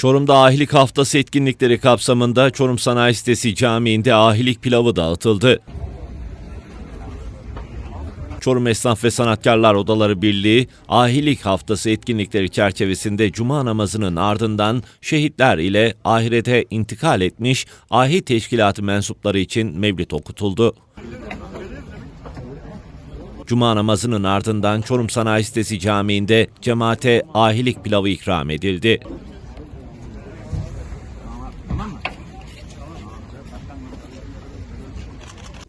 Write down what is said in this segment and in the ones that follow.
Çorum'da ahilik haftası etkinlikleri kapsamında Çorum Sanayi Sitesi Camii'nde ahilik pilavı dağıtıldı. Çorum Esnaf ve Sanatkarlar Odaları Birliği, Ahilik Haftası etkinlikleri çerçevesinde Cuma namazının ardından şehitler ile ahirete intikal etmiş ahi teşkilatı mensupları için mevlid okutuldu. Cuma namazının ardından Çorum Sanayi Sitesi Camii'nde cemaate ahilik pilavı ikram edildi.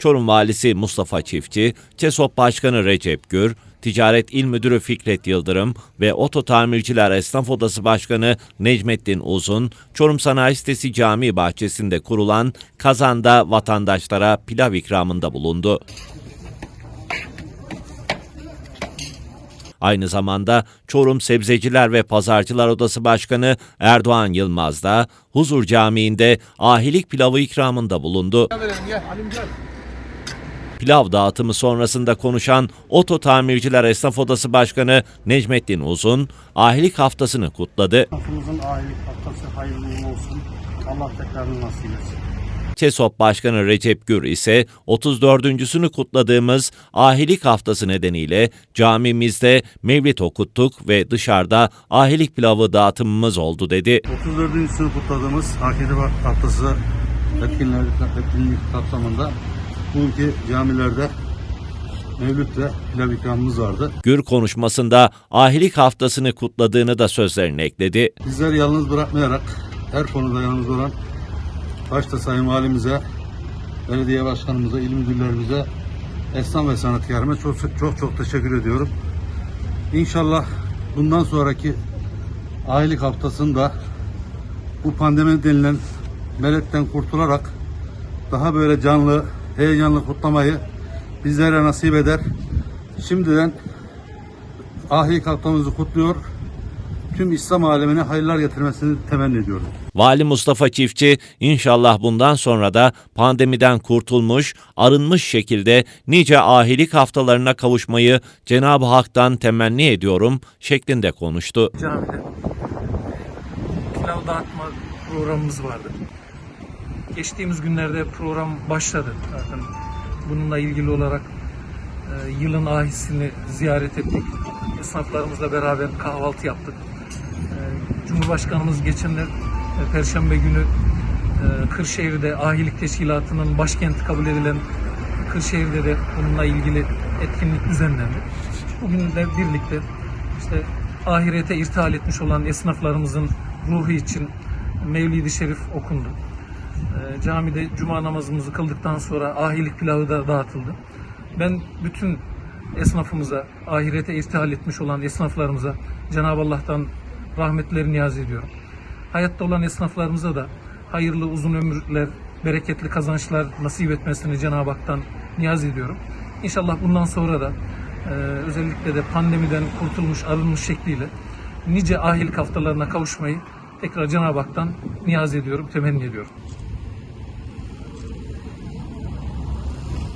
Çorum Valisi Mustafa Çiftçi, TESOP Başkanı Recep Gür, Ticaret İl Müdürü Fikret Yıldırım ve Oto Tamirciler Esnaf Odası Başkanı Necmettin Uzun, Çorum Sanayi Sitesi Camii bahçesinde kurulan kazanda vatandaşlara pilav ikramında bulundu. Aynı zamanda Çorum Sebzeciler ve Pazarcılar Odası Başkanı Erdoğan Yılmaz da Huzur Camii'nde ahilik pilavı ikramında bulundu. Pilav dağıtımı sonrasında konuşan Oto Tamirciler Esnaf Odası Başkanı Necmettin Uzun, ahilik haftasını kutladı. Hafımızın ailelik haftası hayırlı olsun. Allah tekrarını nasip etsin. TESOP Başkanı Recep Gür ise 34.sünü kutladığımız ahilik haftası nedeniyle camimizde mevlid okuttuk ve dışarıda ahilik pilavı dağıtımımız oldu dedi. 34. kutladığımız Akide haftası etkinlik kapsamında bugünkü camilerde mevlüt ve pilav ikramımız vardı. Gür konuşmasında ahilik haftasını kutladığını da sözlerine ekledi. Bizleri yalnız bırakmayarak her konuda yanımızda olan başta Sayın Valimize, belediye başkanımıza, il müdürlerimize, esnaf ve sanatkarıma çok çok çok teşekkür ediyorum. İnşallah bundan sonraki aylık haftasında bu pandemi denilen meletten kurtularak daha böyle canlı, heyecanlı kutlamayı bizlere nasip eder. Şimdiden ahilik haftamızı kutluyor. Tüm İslam alemine hayırlar getirmesini temenni ediyorum. Vali Mustafa Çiftçi inşallah bundan sonra da pandemiden kurtulmuş, arınmış şekilde nice ahilik haftalarına kavuşmayı Cenab-ı Hak'tan temenni ediyorum şeklinde konuştu. camide pilav dağıtma programımız vardı. Geçtiğimiz günlerde program başladı zaten. Bununla ilgili olarak e, yılın ahisini ziyaret ettik. Esnaflarımızla beraber kahvaltı yaptık. E, Cumhurbaşkanımız geçenler e, Perşembe günü e, Kırşehir'de Ahilik Teşkilatı'nın başkenti kabul edilen Kırşehir'de de bununla ilgili etkinlik düzenlendi. Bugün de birlikte işte ahirete irtihal etmiş olan esnaflarımızın ruhu için Mevlid-i Şerif okundu. Ee, camide cuma namazımızı kıldıktan sonra ahilik pilavı da dağıtıldı. Ben bütün esnafımıza, ahirete irtihal etmiş olan esnaflarımıza Cenab-ı Allah'tan rahmetleri niyaz ediyorum. Hayatta olan esnaflarımıza da hayırlı uzun ömürler, bereketli kazançlar nasip etmesini Cenab-ı Hak'tan niyaz ediyorum. İnşallah bundan sonra da e, özellikle de pandemiden kurtulmuş, arınmış şekliyle nice ahilik haftalarına kavuşmayı tekrar Cenab-ı Hak'tan niyaz ediyorum, temenni ediyorum.